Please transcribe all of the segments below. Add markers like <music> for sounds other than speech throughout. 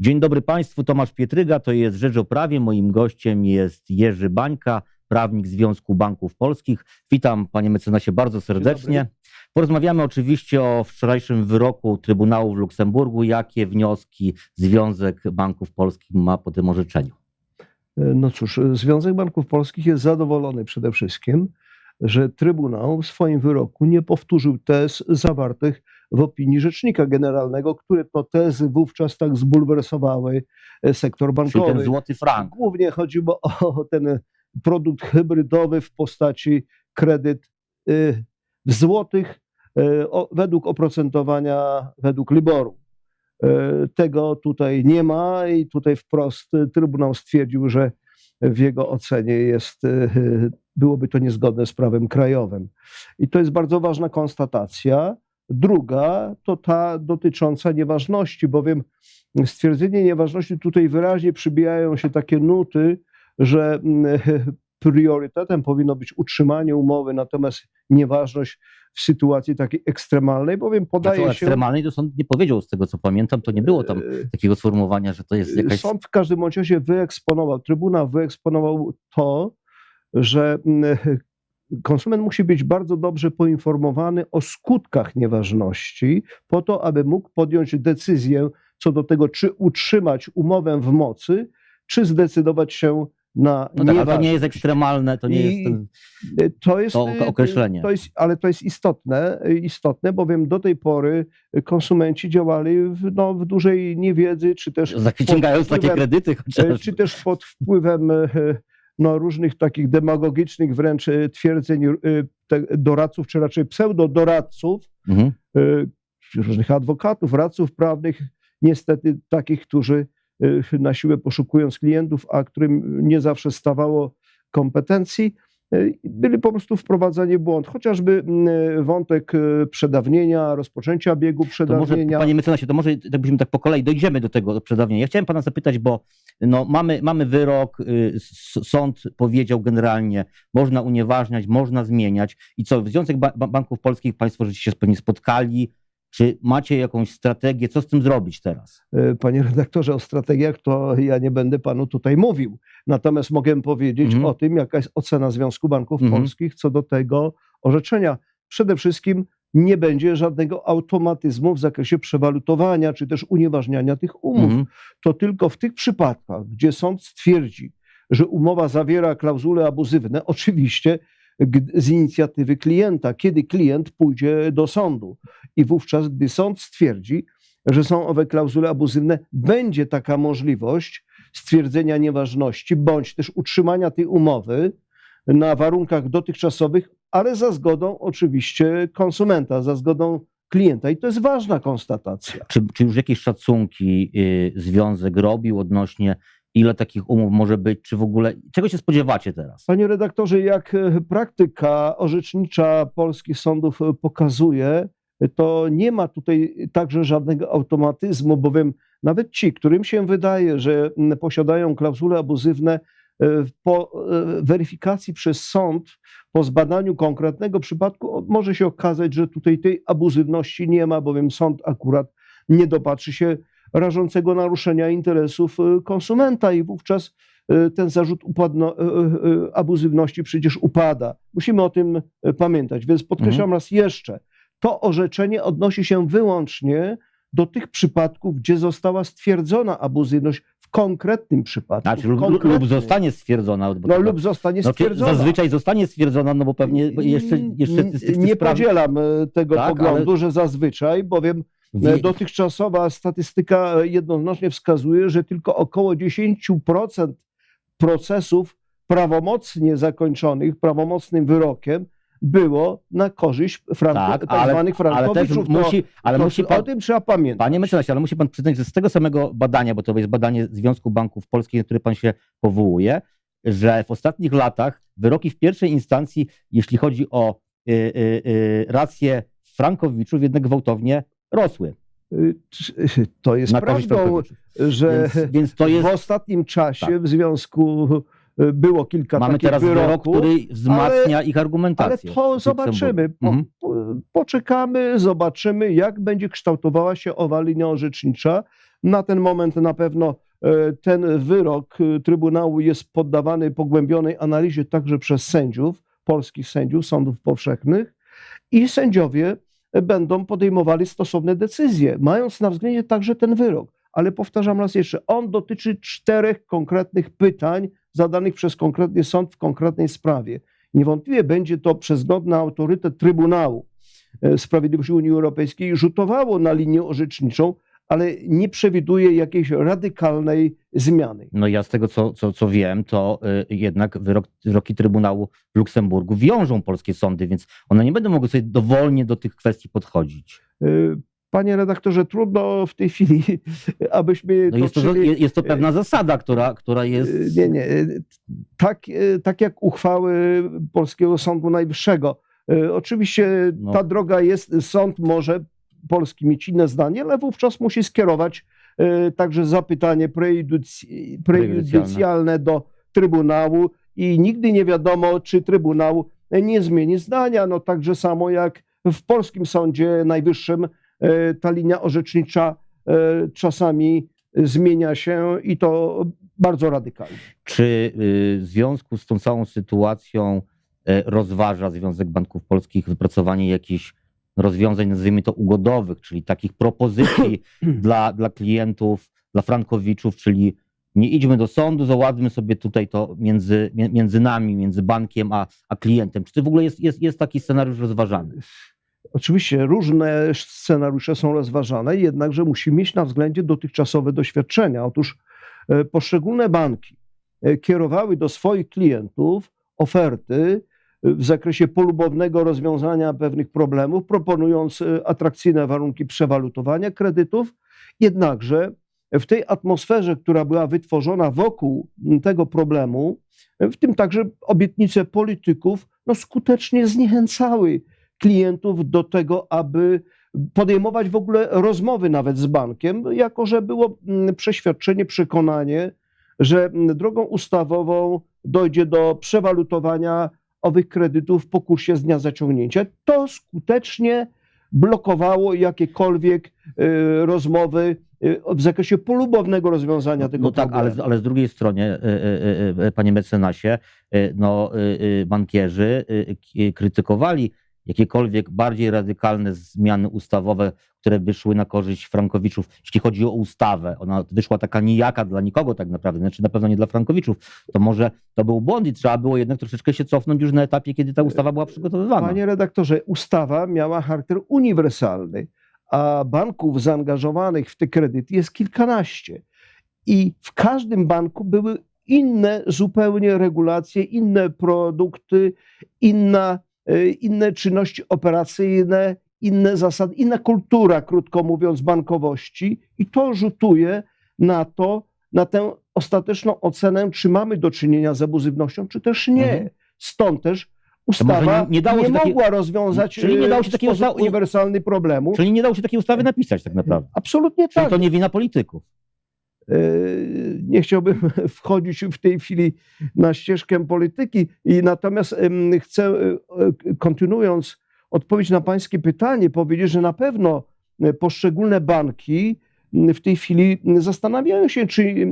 Dzień dobry Państwu, Tomasz Pietryga, to jest Rzecz o Prawie. Moim gościem jest Jerzy Bańka, prawnik Związku Banków Polskich. Witam Panie mecenasie bardzo serdecznie. Porozmawiamy oczywiście o wczorajszym wyroku Trybunału w Luksemburgu. Jakie wnioski Związek Banków Polskich ma po tym orzeczeniu? No cóż, Związek Banków Polskich jest zadowolony przede wszystkim, że Trybunał w swoim wyroku nie powtórzył tez zawartych w opinii Rzecznika Generalnego, które to tezy wówczas tak zbulwersowały e, sektor Czyli ten bankowy. złoty frank. Głównie chodziło o ten produkt hybrydowy w postaci kredyt w złotych y, o- według oprocentowania według Liboru. Tego tutaj nie ma i tutaj wprost Trybunał stwierdził, że w jego ocenie jest, byłoby to niezgodne z prawem krajowym. I to jest bardzo ważna konstatacja. Druga to ta dotycząca nieważności, bowiem stwierdzenie nieważności tutaj wyraźnie przybijają się takie nuty, że mm, <laughs> priorytetem powinno być utrzymanie umowy, natomiast nieważność w sytuacji takiej ekstremalnej, bowiem Znaczy, podaje o się. ekstremalnej to sąd nie powiedział, z tego co pamiętam, to nie było tam e, takiego sformułowania, że to jest jakaś... Sąd w każdym razie wyeksponował, Trybunał wyeksponował to, że mm, konsument musi być bardzo dobrze poinformowany o skutkach nieważności, po to, aby mógł podjąć decyzję co do tego, czy utrzymać umowę w mocy, czy zdecydować się na No tak, ale to nie jest ekstremalne, to nie I- jest. To jest To y, określenie. To jest, ale to jest istotne, y, istotne, bowiem do tej pory konsumenci działali w, no, w dużej niewiedzy, czy też Zaciągając takie kredyty y, chociaż... czy też pod wpływem y, no, różnych takich demagogicznych wręcz y, twierdzeń te, doradców, czy raczej pseudodoradców, Mhm. y, różnych adwokatów, radców prawnych, niestety takich, którzy na siłę poszukując klientów, a którym nie zawsze stawało kompetencji, byli po prostu wprowadzani w błąd. Chociażby mm, wątek y, przedawnienia, rozpoczęcia biegu To może, przedawnienia. panie mecenasie, to może tak byśmy tak po kolei dojdziemy do tego przedawnienia. Ja chciałem pana zapytać, bo no, mamy, mamy wyrok, y, sąd powiedział generalnie, można unieważniać, można zmieniać. I co, Związek ba Ba- Banków Polskich, państwo żeście się pewnie spotkali, czy macie jakąś strategię, co z tym zrobić teraz? E, Panie redaktorze, o strategiach to ja nie będę panu tutaj mówił. Natomiast mogę powiedzieć Mhm. o tym, jaka jest ocena Związku Banków Mhm. Polskich co do tego orzeczenia. Przede wszystkim nie będzie żadnego automatyzmu w zakresie przewalutowania czy też unieważniania tych umów. Mhm. To tylko w tych przypadkach, gdzie sąd stwierdzi, że umowa zawiera klauzule abuzywne, oczywiście z inicjatywy klienta, kiedy klient pójdzie do sądu. I wówczas, gdy sąd stwierdzi, że są owe klauzule abuzywne, będzie taka możliwość stwierdzenia nieważności bądź też utrzymania tej umowy na warunkach dotychczasowych, ale za zgodą oczywiście konsumenta, za zgodą klienta. I to jest ważna konstatacja. Czy, czy już jakieś szacunki y, związek robił odnośnie ile takich umów może być, czy w ogóle, czego się spodziewacie teraz? Panie redaktorze, jak e, praktyka orzecznicza polskich sądów e, pokazuje, to nie ma tutaj także żadnego automatyzmu, bowiem nawet ci, którym się wydaje, że posiadają klauzule abuzywne, e, po weryfikacji przez sąd, po zbadaniu konkretnego przypadku, może się okazać, że tutaj tej abuzywności nie ma, bowiem sąd akurat nie dopatrzy się rażącego naruszenia interesów e, konsumenta i wówczas e, ten zarzut upadno, e, abuzywności przecież upada. Musimy o tym pamiętać. Więc podkreślam raz jeszcze, to orzeczenie odnosi się wyłącznie do tych przypadków, gdzie została stwierdzona abuzywność w konkretnym przypadku. Znaczy, lub, lub konkretnym. zostanie stwierdzona. No to- lub zostanie Znaczy, stwierdzona. zazwyczaj zostanie stwierdzona, no bo pewnie jeszcze, jeszcze Nie- z tych, nie spraw... podzielam tego Tak, poglądu, że zazwyczaj, bowiem Wie- dotychczasowa statystyka e, jednoznacznie wskazuje, że tylko około 10% procesów prawomocnie zakończonych prawomocnym wyrokiem było na korzyść franku, Tak, tak, ale- zwanych ale frankowiczów. musi, ale to, musi pan, O tym trzeba pamiętać. panie mecenasie, ale musi pan przyznać, że z tego samego badania, bo to jest badanie Związku Banków Polskich, na które pan się powołuje, że w ostatnich latach wyroki w pierwszej instancji, jeśli chodzi o y, y, y, rację frankowiczów, jednak gwałtownie rosły. Y, <laughs> To jest na prawdą, że Więc, więc to jest... w ostatnim czasie Tak. w związku y, było kilka Mamy takich teraz wyrok, wyroków. który wzmacnia ich Ale argumentację. to w zobaczymy. Po, Mhm. po, poczekamy, zobaczymy, jak będzie kształtowała się owa linia orzecznicza. Na ten moment na pewno e, ten wyrok Trybunału jest poddawany pogłębionej analizie także przez sędziów, polskich sędziów sądów powszechnych i sędziowie będą podejmowali stosowne decyzje, mając na względzie także ten wyrok. Ale powtarzam raz jeszcze, on dotyczy czterech konkretnych pytań zadanych przez konkretny sąd w konkretnej sprawie. Niewątpliwie będzie to przez godny autorytet Trybunału e, Sprawiedliwości Unii Europejskiej rzutowało na linię orzeczniczą, ale nie przewiduje jakiejś radykalnej zmiany. No ja z tego, co, co, co wiem, to y, jednak wyrok, wyroki Trybunału w Luksemburgu wiążą polskie sądy, więc one nie będą mogły sobie dowolnie do tych kwestii podchodzić. E, Panie redaktorze, trudno w tej chwili, <laughs> abyśmy No jest, to, jest to pewna zasada, która, która jest... Nie, nie. Tak, tak jak uchwały Polskiego Sądu Najwyższego. Oczywiście No. ta droga jest, sąd może polski mieć inne zdanie, ale wówczas musi skierować e, także zapytanie prejudyc- prejudycjalne do Trybunału i nigdy nie wiadomo, czy Trybunał nie zmieni zdania. No także samo jak w polskim Sądzie Najwyższym e, ta linia orzecznicza e, czasami zmienia się i to bardzo radykalnie. Czy y, w związku z tą całą sytuacją rozważa Związek Banków Polskich wypracowanie jakichś rozwiązań, nazwijmy to ugodowych, czyli takich propozycji <clears throat> dla, dla klientów, dla frankowiczów, czyli nie idźmy do sądu, załatwmy sobie tutaj to między, mię- między nami, między bankiem a, a klientem. Czy to w ogóle jest, jest, jest taki scenariusz rozważany? Oczywiście różne scenariusze są rozważane, jednakże musimy mieć na względzie dotychczasowe doświadczenia. Otóż e, poszczególne banki e, kierowały do swoich klientów oferty w zakresie polubownego rozwiązania pewnych problemów, proponując e, atrakcyjne warunki przewalutowania kredytów. Jednakże w tej atmosferze, która była wytworzona wokół tego problemu, e, w tym także obietnice polityków, no skutecznie zniechęcały klientów do tego, aby podejmować w ogóle rozmowy nawet z bankiem, jako że było przeświadczenie, przekonanie, że drogą ustawową dojdzie do przewalutowania owych kredytów po kursie z dnia zaciągnięcia. To skutecznie blokowało jakiekolwiek y, rozmowy y, w zakresie polubownego rozwiązania tego No tak, ale, problemu. ale z drugiej strony, e, panie mecenasie, no, bankierzy krytykowali jakiekolwiek bardziej radykalne zmiany ustawowe, które by szły na korzyść frankowiczów, jeśli chodzi o ustawę. Ona wyszła taka nijaka dla nikogo tak naprawdę, znaczy na pewno nie dla frankowiczów. To może to był błąd i trzeba było jednak troszeczkę się cofnąć już na etapie, kiedy ta ustawa była przygotowywana. Panie redaktorze, ustawa miała charakter uniwersalny, a banków zaangażowanych w te kredyty jest kilkanaście. I w każdym banku były inne zupełnie regulacje, inne produkty, inna, inne czynności operacyjne, inne zasady, inna kultura, krótko mówiąc, bankowości. I to rzutuje na to, na tę ostateczną ocenę, czy mamy do czynienia z abuzywnością, czy też nie. Mhm. Stąd też ustawa nie- nie dało się takiej- mogła rozwiązać Czyli nie dało się takiej sposób usta- uniwersalny problemu. Czyli nie dało się takiej ustawy napisać tak naprawdę. Absolutnie Czyli tak. to nie wina polityków. Nie chciałbym <laughs> wchodzić w tej chwili na ścieżkę polityki, i natomiast chcę, e, e, kontynuując odpowiedź na Pańskie pytanie, powiedzieć, że na pewno e, poszczególne banki w tej chwili zastanawiają się, czy,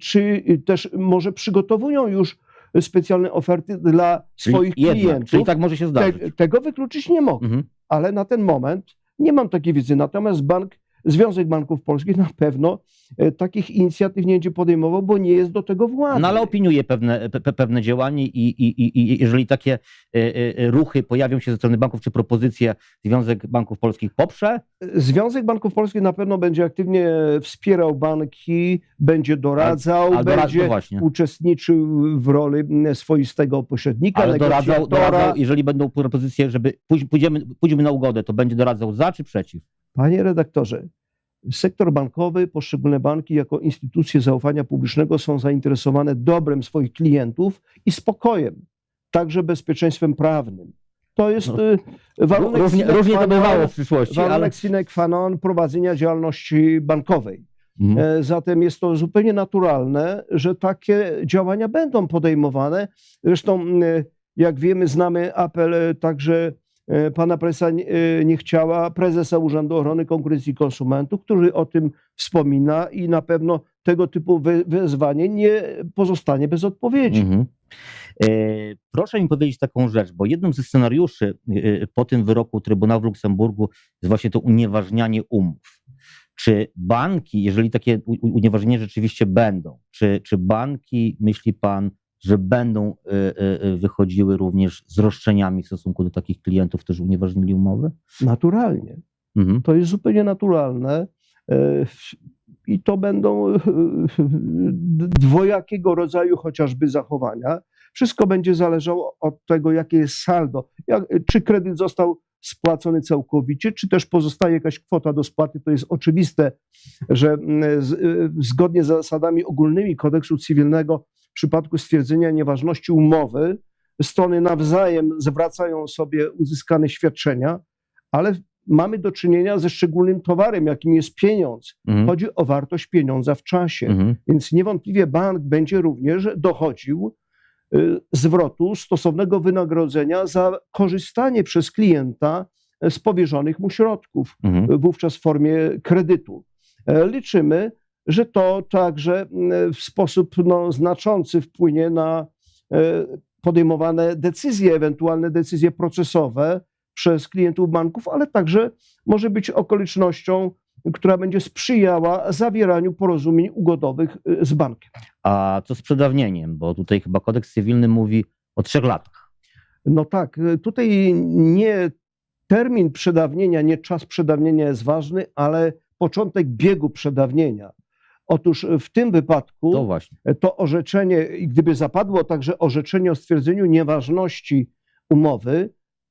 czy też może przygotowują już specjalne oferty dla Czyli swoich jednak, klientów. Czyli tak może się zdarzyć. Te, tego wykluczyć nie mogę. Mhm. ale na ten moment nie mam takiej wiedzy. Natomiast bank, Związek Banków Polskich na pewno e, takich inicjatyw nie będzie podejmował, bo nie jest do tego władzy. No ale opiniuje pewne, pe, pe- pewne działanie i, i, i, jeżeli takie e, e, ruchy pojawią się ze strony banków, czy propozycje Związek Banków Polskich poprze, Związek Banków Polskich na pewno będzie aktywnie wspierał banki, będzie doradzał, będzie uczestniczył w roli swoistego pośrednika, ale doradzał, doradzał, jeżeli będą propozycje, żeby pójdziemy, pójdźmy na ugodę, to będzie doradzał za czy przeciw? Panie redaktorze, sektor bankowy, poszczególne banki jako instytucje zaufania publicznego są zainteresowane dobrem swoich klientów i spokojem, także bezpieczeństwem prawnym. To jest No, y, warunek Różnie, sine różnie qua to bywało w przyszłości, ale warunek sine qua non prowadzenia działalności bankowej. Mhm. E, Zatem jest to zupełnie naturalne, że takie działania będą podejmowane. Zresztą, m, jak wiemy, znamy apel e, także pana prezesa Nie- e, Niechciała, prezesa Urzędu Ochrony Konkurencji i Konsumentów, który o tym wspomina i na pewno tego typu we- wezwanie nie pozostanie bez odpowiedzi. Mhm. E, Proszę mi powiedzieć taką rzecz, bo jednym ze scenariuszy e, po tym wyroku Trybunału w Luksemburgu jest właśnie to unieważnianie umów. Czy banki, jeżeli takie unieważnienia rzeczywiście będą, czy, czy banki, myśli pan, że będą e, e, e, wychodziły również z roszczeniami w stosunku do takich klientów, którzy unieważnili umowy? Naturalnie. Mhm. To jest zupełnie naturalne. e, I to będą e, dwojakiego rodzaju chociażby zachowania. Wszystko będzie zależało od tego, jakie jest saldo. Jak, czy kredyt został spłacony całkowicie, czy też pozostaje jakaś kwota do spłaty. To jest oczywiste, że mm, z, e, zgodnie z zasadami ogólnymi kodeksu cywilnego przypadku stwierdzenia nieważności umowy strony nawzajem zwracają sobie uzyskane świadczenia, ale mamy do czynienia ze szczególnym towarem, jakim jest pieniądz. Mhm. Chodzi o wartość pieniądza w czasie. Mhm. Więc niewątpliwie bank będzie również dochodził y, zwrotu stosownego wynagrodzenia za korzystanie przez klienta e, z powierzonych mu środków, Mhm. wówczas w formie kredytu. E, Liczymy, że to także mm, w sposób no, znaczący wpłynie na e, podejmowane decyzje, ewentualne decyzje procesowe przez klientów banków, ale także może być okolicznością, która będzie sprzyjała zawieraniu porozumień ugodowych y, z bankiem. A co z przedawnieniem? Bo tutaj chyba kodeks cywilny mówi o trzech latach. No tak, tutaj nie termin przedawnienia, nie czas przedawnienia jest ważny, ale początek biegu przedawnienia. Otóż w tym wypadku To właśnie. to orzeczenie, gdyby zapadło także orzeczenie o stwierdzeniu nieważności umowy,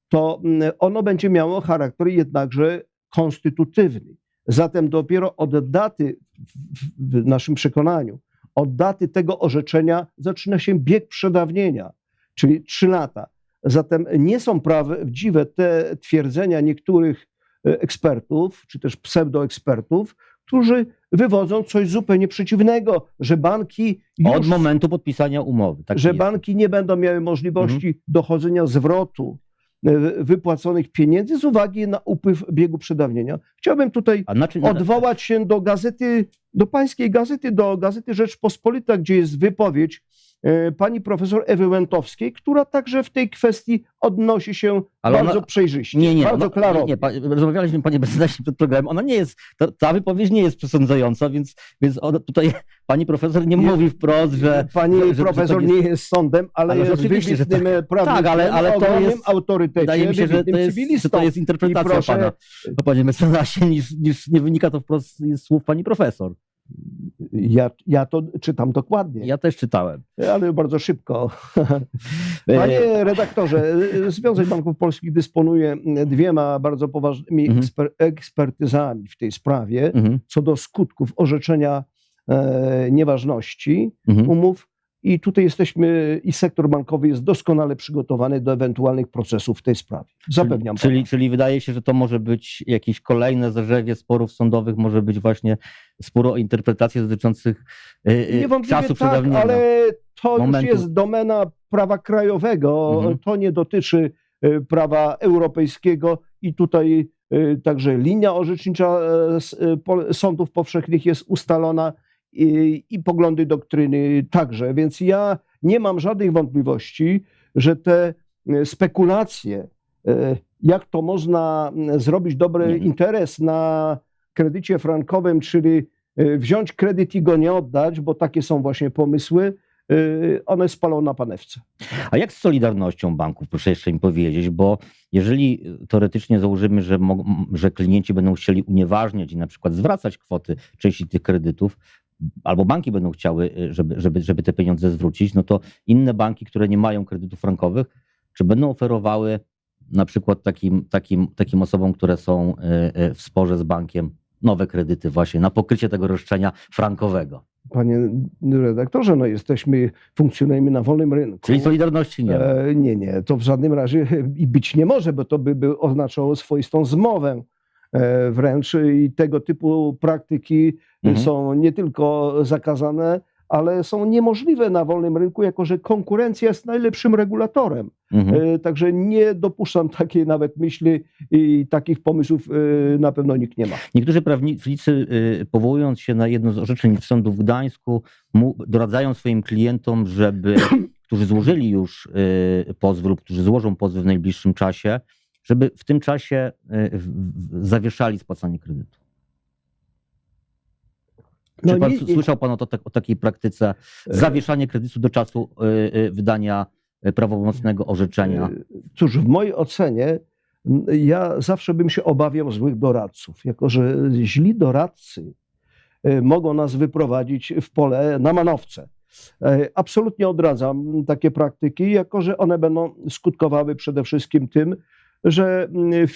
to mm, ono będzie miało charakter jednakże konstytutywny. Zatem dopiero od daty, w- w naszym przekonaniu, od daty tego orzeczenia zaczyna się bieg przedawnienia, czyli trzy lata. Zatem nie są prawdziwe te twierdzenia niektórych e, ekspertów, czy też pseudoekspertów, którzy wywodzą coś zupełnie przeciwnego, że banki już, Od momentu podpisania umowy. Tak że jest. Mhm. banki nie będą miały możliwości dochodzenia zwrotu e, wypłaconych pieniędzy z uwagi na upływ biegu przedawnienia. Chciałbym tutaj znaczy, odwołać się do gazety, do pańskiej gazety, do gazety Rzeczpospolita, gdzie jest wypowiedź pani profesor Ewy Łętowskiej, która także w tej kwestii odnosi się Ale bardzo ona- przejrzyście, Nie, nie, bardzo ona, klarownie. nie, nie rozmawialiśmy, panie prezydencie, przed programem. Ona nie jest, ta, ta wypowiedź nie jest przesądzająca, więc, więc ona, tutaj pani profesor nie Nie- mówi wprost, że. Pani że- że profesor tak jest. nie jest sądem, ale, Ale jest oczywiście, że prawnikiem, Tak, ale- ale to jest- autorytecie, Wydaje mi się, że to jest, że to jest interpretacja proszę- pana, o panie mecenasie, niż, niż nie wynika to wprost z słów pani profesor. Ja, ja to czytam dokładnie, Ja też czytałem. ale bardzo szybko. <laughs> Panie redaktorze, Związek Banków Polskich dysponuje dwiema bardzo poważnymi Mhm. eksper, ekspertyzami w tej sprawie mhm, co do skutków orzeczenia e, nieważności mhm. umów. I tutaj jesteśmy, i sektor bankowy jest doskonale przygotowany do ewentualnych procesów w tej sprawie. Zapewniam Czyli, pana. czyli wydaje się, że to może być jakieś kolejne zerzewie sporów sądowych, może być właśnie spór o interpretacje dotyczących y, y, Niewątpliwie czasu tak, przedawnienia. ale to Momentu. już jest domena prawa krajowego. Mhm. To nie dotyczy y, prawa europejskiego i tutaj y, także linia orzecznicza sądów powszechnych jest ustalona i, i poglądy doktryny także. Więc ja nie mam żadnych wątpliwości, że te y, spekulacje, y, jak to można zrobić dobry Mhm. interes na kredycie frankowym, czyli y, wziąć kredyt i go nie oddać, bo takie są właśnie pomysły, one spalą na panewce. A jak z solidarnością banków, proszę jeszcze mi powiedzieć, bo jeżeli teoretycznie założymy, że, że klienci będą chcieli unieważniać i na przykład zwracać kwoty części tych kredytów, albo banki będą chciały, y, żeby, żeby, żeby te pieniądze zwrócić, no to inne banki, które nie mają kredytów frankowych, czy będą oferowały na przykład takim, takim, takim osobom, które są y, y, w sporze z bankiem, nowe kredyty właśnie na pokrycie tego roszczenia frankowego. Panie redaktorze, no jesteśmy, funkcjonujemy na wolnym rynku. Czyli solidarności nie. E, nie, nie, to w żadnym razie i być nie może, bo to by, by oznaczało swoistą zmowę wręcz i tego typu praktyki Mhm. są nie tylko zakazane, ale są niemożliwe na wolnym rynku, jako że konkurencja jest najlepszym regulatorem. Mhm. E, Także nie dopuszczam takiej nawet myśli i takich pomysłów e, na pewno nikt nie ma. Niektórzy prawnicy, y, powołując się na jedno z orzeczeń sądu w Gdańsku, doradzają swoim klientom, żeby, którzy złożyli już y, pozw lub którzy złożą pozwy w najbliższym czasie, żeby w tym czasie w- zawieszali spłacanie kredytu. Czy No pan, nie- nie- słyszał pan o, to, tak- o takiej praktyce zawieszanie kredytu do czasu y, wydania prawomocnego orzeczenia? E, Cóż, w mojej ocenie ja zawsze bym się obawiał złych doradców, jako że źli doradcy e, mogą nas wyprowadzić w pole na manowce. E, Absolutnie odradzam takie praktyki, jako że one będą skutkowały przede wszystkim tym, że mm,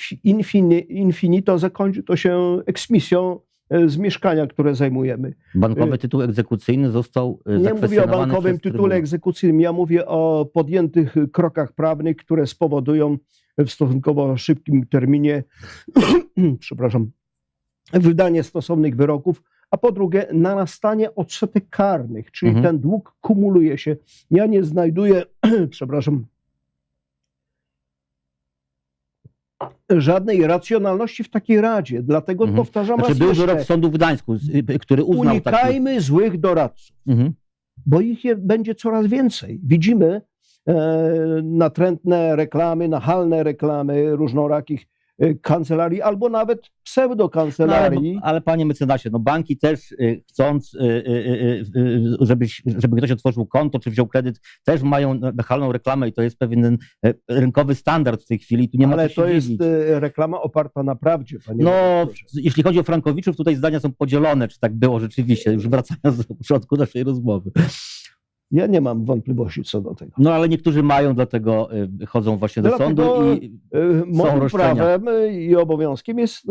infinito zakończy to się eksmisją e, z mieszkania, które zajmujemy. Bankowy tytuł egzekucyjny został y, Nie mówię o bankowym tytule egzekucyjnym, ja mówię o podjętych krokach prawnych, które spowodują w stosunkowo szybkim terminie, <clears throat> przepraszam, wydanie stosownych wyroków, a po drugie narastanie odsetek karnych, czyli Mhm. ten dług kumuluje się. Ja nie znajduję, <clears throat> przepraszam, żadnej racjonalności w takiej radzie, dlatego Mhm. powtarzam Znaczy raz był jeszcze, wyrok sądu w Gdańsku, y, który uznał taki... unikajmy złych doradców Mhm. bo ich je, będzie coraz więcej. Widzimy e, natrętne reklamy, nachalne reklamy różnorakich kancelarii albo nawet No, ale, pseudokancelarii. ale panie mecenasie, no banki też y, chcąc, y, y, y, y, żeby, żeby ktoś otworzył konto czy wziął kredyt, też mają nachalną reklamę i to jest pewien y, rynkowy standard w tej chwili. Tu nie ma ale to jest dziwić. reklama oparta na prawdzie, panie No, redaktorze. jeśli chodzi o Frankowiczów, tutaj zdania są podzielone, czy tak było rzeczywiście, już wracając do początku naszej rozmowy. Ja nie mam wątpliwości co do tego. No ale niektórzy mają, dlatego y, chodzą właśnie do sądu i E, Moim roszczenia. prawem e, i obowiązkiem jest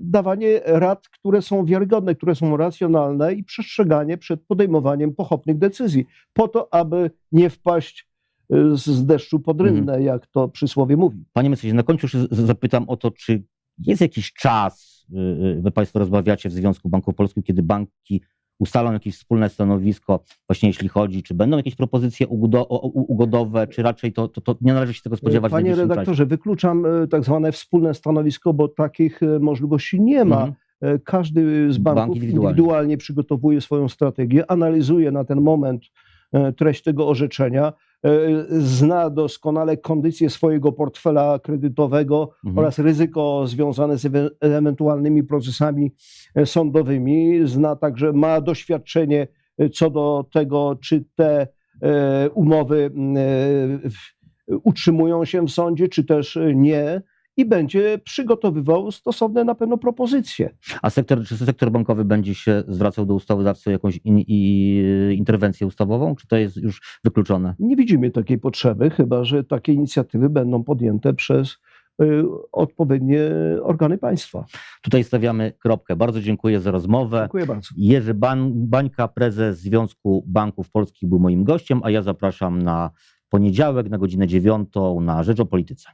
dawanie rad, które są wiarygodne, które są racjonalne i przestrzeganie przed podejmowaniem pochopnych decyzji, po to, aby nie wpaść z- deszczu pod Mhm. rynnę, jak to przysłowie mówi. Panie mecenasie, na końcu zapytam o to, czy jest jakiś czas, y, y, wy Państwo rozmawiacie w Związku Banków Polskich, kiedy banki ustalą jakieś wspólne stanowisko, właśnie jeśli chodzi, czy będą jakieś propozycje ugodowe, czy raczej to, to, to nie należy się tego spodziewać Panie redaktorze, wykluczam e, tak zwane wspólne stanowisko, bo takich e, możliwości nie ma. Mhm. E, Każdy z Bank banków indywidualnie. indywidualnie. przygotowuje swoją strategię, analizuje na ten moment treść tego orzeczenia, zna doskonale kondycję swojego portfela kredytowego Mhm. oraz ryzyko związane z ewe- ewentualnymi procesami e, sądowymi. Zna także, ma doświadczenie e, co do tego, czy te e, umowy e, utrzymują się w sądzie, czy też e, nie. I będzie przygotowywał stosowne na pewno propozycje. A sektor, czy sektor bankowy będzie się zwracał do ustawodawcy o jakąś in, i, interwencję ustawową, czy to jest już wykluczone? Nie widzimy takiej potrzeby, chyba że takie inicjatywy będą podjęte przez y, odpowiednie organy państwa. Tutaj stawiamy kropkę. Bardzo dziękuję za rozmowę. Dziękuję bardzo. Jerzy Ban- Bańka, prezes Związku Banków Polskich był moim gościem, a ja zapraszam na poniedziałek na godzinę dziewiątą na Rzecz o Polityce.